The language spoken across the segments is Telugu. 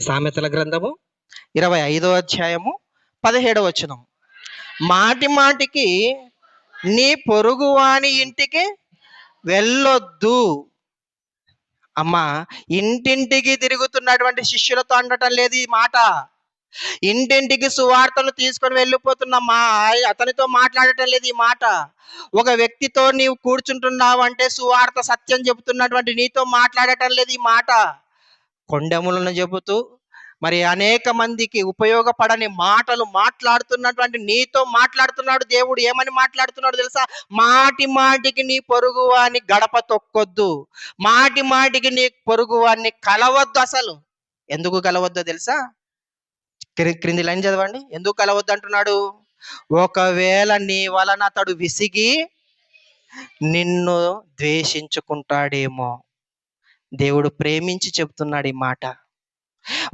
సామెతల గ్రంథము? ఇరవై ఐదో అధ్యాయము పదిహేడవ వచనం మాటి మాటికి నీ పొరుగువాని ఇంటికి వెళ్ళొద్దు. అమ్మా ఇంటింటికి తిరుగుతున్నటువంటి శిష్యులతో అనటం లేదు ఈ మాట. ఇంటింటికి సువార్తలు తీసుకొని వెళ్ళిపోతున్న మా అతనితో మాట్లాడటం లేదు ఈ మాట. ఒక వ్యక్తితో నీవు కూర్చుంటున్నావు అంటే సువార్త సత్యం చెబుతున్నటువంటి నీతో మాట్లాడటం లేదు ఈ మాట. కొండెములను చెబుతూ మరి అనేక మందికి ఉపయోగపడని మాటలు మాట్లాడుతున్నటువంటి నీతో మాట్లాడుతున్నాడు దేవుడు. ఏమని మాట్లాడుతున్నాడు తెలుసా? మాటి మాటికి నీ పొరుగువాన్ని గడప తొక్కొద్దు. మాటి మాటికి నీ పొరుగువాన్ని కలవద్దు అసలు. ఎందుకు కలవద్దో తెలుసా? క్రింది లైన్ చదవండి. ఎందుకు కలవద్దు అంటున్నాడు? ఒకవేళ నీ వలన అతడు విసిగి నిన్ను ద్వేషించుకుంటాడేమో. దేవుడు ప్రేమించి చెప్తున్నాడు ఈ మాట.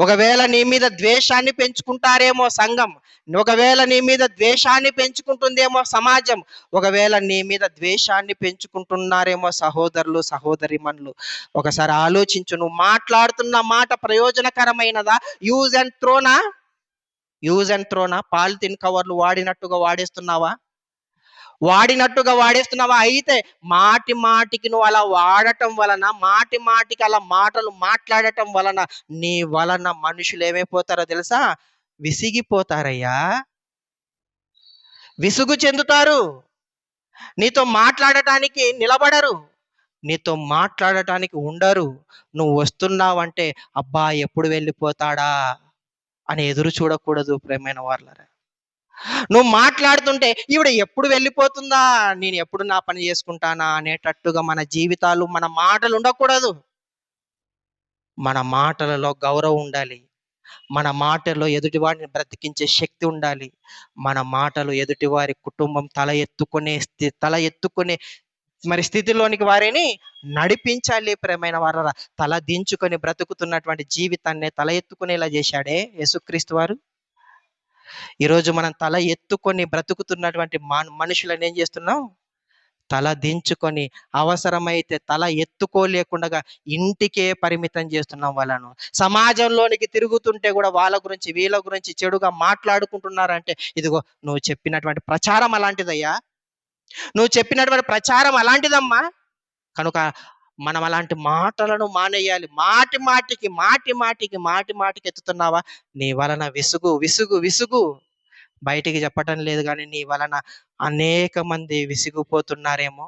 ఒకవేళ నీ మీద ద్వేషాన్ని పెంచుకుంటారేమో సంఘం ఒకవేళ నీ మీద ద్వేషాన్ని పెంచుకుంటుందేమో సమాజం ఒకవేళ నీ మీద ద్వేషాన్ని పెంచుకుంటున్నారేమో సహోదరులు సహోదరిమణులు. ఒకసారి ఆలోచించు నువ్వు మాట్లాడుతున్న మాట ప్రయోజనకరమైనదా? యూజ్ అండ్ త్రోనా? యూజ్ అండ్ త్రోనా? పాలిథిన్ కవర్లు వాడినట్టుగా వాడేస్తున్నావా? వాడినట్టుగా వాడేస్తున్నావా? అయితే మాటి మాటికి నువ్వు అలా వాడటం వలన మాటి మాటికి అలా మాటలు మాట్లాడటం వలన నీ వలన మనుషులు ఏమైపోతారో తెలుసా? విసిగిపోతారయ్యా. విసుగు చెందుతారు. నీతో మాట్లాడటానికి నిలబడరు. నీతో మాట్లాడటానికి ఉండరు. నువ్వు వస్తున్నావంటే అబ్బా ఎప్పుడు వెళ్ళిపోతాడా? అని ఎదురు చూడకూడదు ప్రేమైన వాళ్ళరా నువ్వు మాట్లాడుతుంటే ఈవిడ ఎప్పుడు వెళ్ళిపోతుందా? నేను ఎప్పుడు నా పని చేసుకుంటానా? అనేటట్టుగా మన జీవితాలు మన మాటలు ఉండకూడదు. మన మాటలలో గౌరవం ఉండాలి. మన మాటలో ఎదుటివాడిని బ్రతికించే శక్తి ఉండాలి. మన మాటలు ఎదుటివారి కుటుంబం తల ఎత్తుకునే స్థి తల ఎత్తుకునే మరి స్థితిలోనికి వారిని నడిపించాలి ప్రేమైన వార తల దించుకొని బ్రతుకుతున్నటువంటి జీవితాన్ని తల ఎత్తుకునేలా చేశాడే యేసుక్రీస్తు వారు. ఈరోజు మనం తల ఎత్తుకొని బ్రతుకుతున్నటువంటి మనుషులను ఏం చేస్తున్నాం? తల దించుకొని అవసరమైతే తల ఎత్తుకోలేకుండా ఇంటికే పరిమితం చేస్తున్నాం వాళ్ళను. సమాజంలోనికి తిరుగుతుంటే కూడా వాళ్ళ గురించి వీళ్ళ గురించి చెడుగా మాట్లాడుకుంటున్నారంటే ఇదిగో నువ్వు చెప్పినటువంటి ప్రచారం అలాంటిదయ్యా. నువ్వు చెప్పినటువంటి ప్రచారం అలాంటిదమ్మా. కనుక మనం అలాంటి మాటలను మానేయాలి. మాటి మాటికి మాటి మాటికి మాటి మాటికి ఎత్తుతున్నావా? నీ వలన విసుగు విసుగు విసుగు. బయటికి చెప్పటం లేదు కానీ నీ వలన అనేక మంది విసిగిపోతున్నారేమో.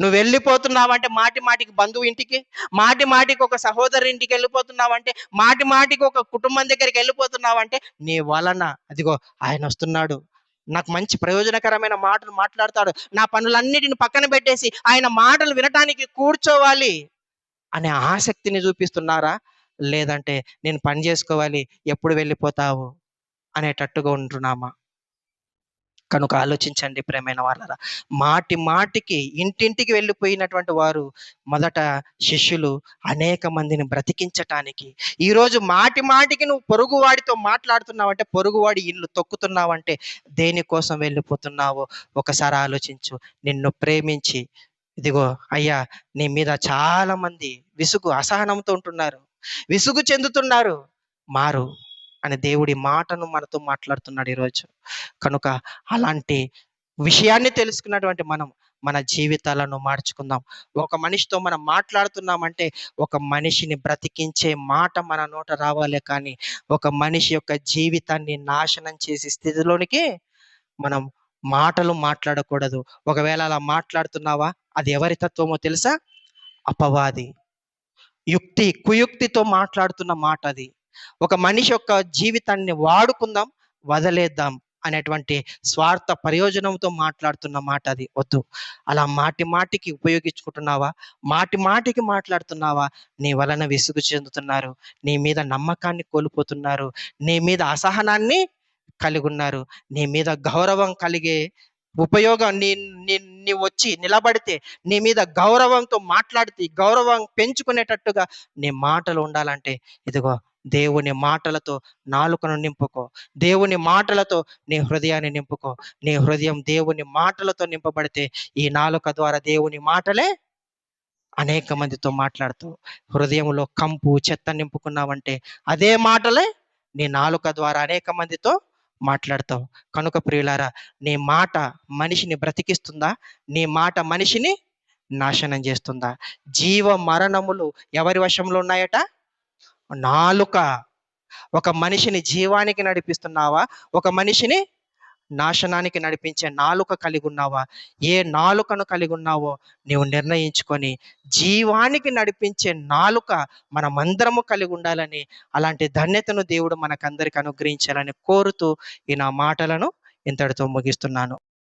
నువ్వు వెళ్ళిపోతున్నావంటే మాటి మాటికి బంధువు ఇంటికి మాటి మాటికి ఒక సహోదరు ఇంటికి వెళ్ళిపోతున్నావంటే మాటి మాటికి ఒక కుటుంబం దగ్గరికి వెళ్ళిపోతున్నావంటే నీ వలన అదిగో ఆయన వస్తున్నాడు. నాకు మంచి ప్రయోజనకరమైన మాటలు మాట్లాడతాడు. నా పనులన్నిటిని పక్కన పెట్టేసి ఆయన మాటలు వినటానికి కూర్చోవాలి అనే ఆసక్తిని చూపిస్తున్నారా? లేదంటే నేను పని చేసుకోవాలి ఎప్పుడు వెళ్ళిపోతావు అనేటట్టుగా ఉంటున్నామా? కనుక ఆలోచించండి ప్రేమైన వాళ్ళరా మాటి మాటికి ఇంటింటికి వెళ్ళిపోయినటువంటి వారు మొదట శిష్యులు అనేక మందిని బ్రతికించటానికి. ఈరోజు మాటి మాటికి నువ్వు పొరుగువాడితో మాట్లాడుతున్నావంటే పొరుగువాడి ఇల్లు తొక్కుతున్నావంటే దేనికోసం వెళ్ళిపోతున్నావో ఒకసారి ఆలోచించు. నిన్ను ప్రేమించి ఇదిగో అయ్యా నీ మీద చాలా మంది విసుగు అసహనంతో ఉంటున్నారు. విసుగు చెందుతున్నారు. మారు. అని దేవుడి మాటను మనతో మాట్లాడుతున్నాడు ఈరోజు. కనుక అలాంటి విషయాన్ని తెలుసుకున్నటువంటి మనం మన జీవితాలను మార్చుకుందాం. ఒక మనిషితో మనం మాట్లాడుతున్నామంటే ఒక మనిషిని బ్రతికించే మాట మన నోట రావాలి కానీ ఒక మనిషి యొక్క జీవితాన్ని నాశనం చేసే స్థితిలోనికి మనం మాటలు మాట్లాడకూడదు. ఒకవేళ అలా మాట్లాడుతున్నావా? అది ఎవరి తత్వమో తెలుసా? అపవాది. యుక్తి కుయుక్తితో మాట్లాడుతున్న మాట అది. ఒక మనిషి యొక్క జీవితాన్ని వాడుకుందాం వదిలేద్దాం అనేటువంటి స్వార్థ ప్రయోజనంతో మాట్లాడుతున్న మాట అది. వద్దు. అలా మాటి మాటికి ఉపయోగించుకుంటున్నావా? మాటి మాటికి మాట్లాడుతున్నావా? నీ వలన విసుగు చెందుతున్నారు. నీ మీద నమ్మకాన్ని కోల్పోతున్నారు. నీ మీద అసహనాన్ని కలిగి ఉన్నారు నీ మీద గౌరవం కలిగే ఉపయోగం నీ నీ నీ వచ్చి నిలబడితే నీ మీద గౌరవంతో మాట్లాడితే గౌరవం పెంచుకునేటట్టుగా నీ మాటలు ఉండాలంటే ఇదిగో దేవుని మాటలతో నాలుకను నింపుకో. దేవుని మాటలతో నీ హృదయాన్ని నింపుకో. నీ హృదయం దేవుని మాటలతో నింపబడితే ఈ నాలుక ద్వారా దేవుని మాటలే అనేక మందితో మాట్లాడుతూ హృదయంలో కంపు చెత్త నింపుకున్నావంటే అదే మాటలే నీ నాలుక ద్వారా అనేక మందితో మాట్లాడతావు. కనుక ప్రియులారా నీ మాట మనిషిని బ్రతికిస్తుందా? నీ మాట మనిషిని నాశనం చేస్తుందా? జీవ మరణములు ఎవరి వశంలో ఉన్నాయట? నాలుక. ఒక మనిషిని జీవానికి నడిపిస్తున్నావా? ఒక మనిషిని నాశనానికి నడిపించే నాలుక కలిగి ఉన్నావా? ఏ నాలుకను కలిగి ఉన్నావో నీవు నిర్ణయించుకొని జీవానికి నడిపించే నాలుక మనమందరము కలిగి ఉండాలని అలాంటి ధన్యతను దేవుడు మనకందరికి అనుగ్రహించాలని కోరుతూ ఈ నా మాటలను ఇంతటితో ముగిస్తున్నాను.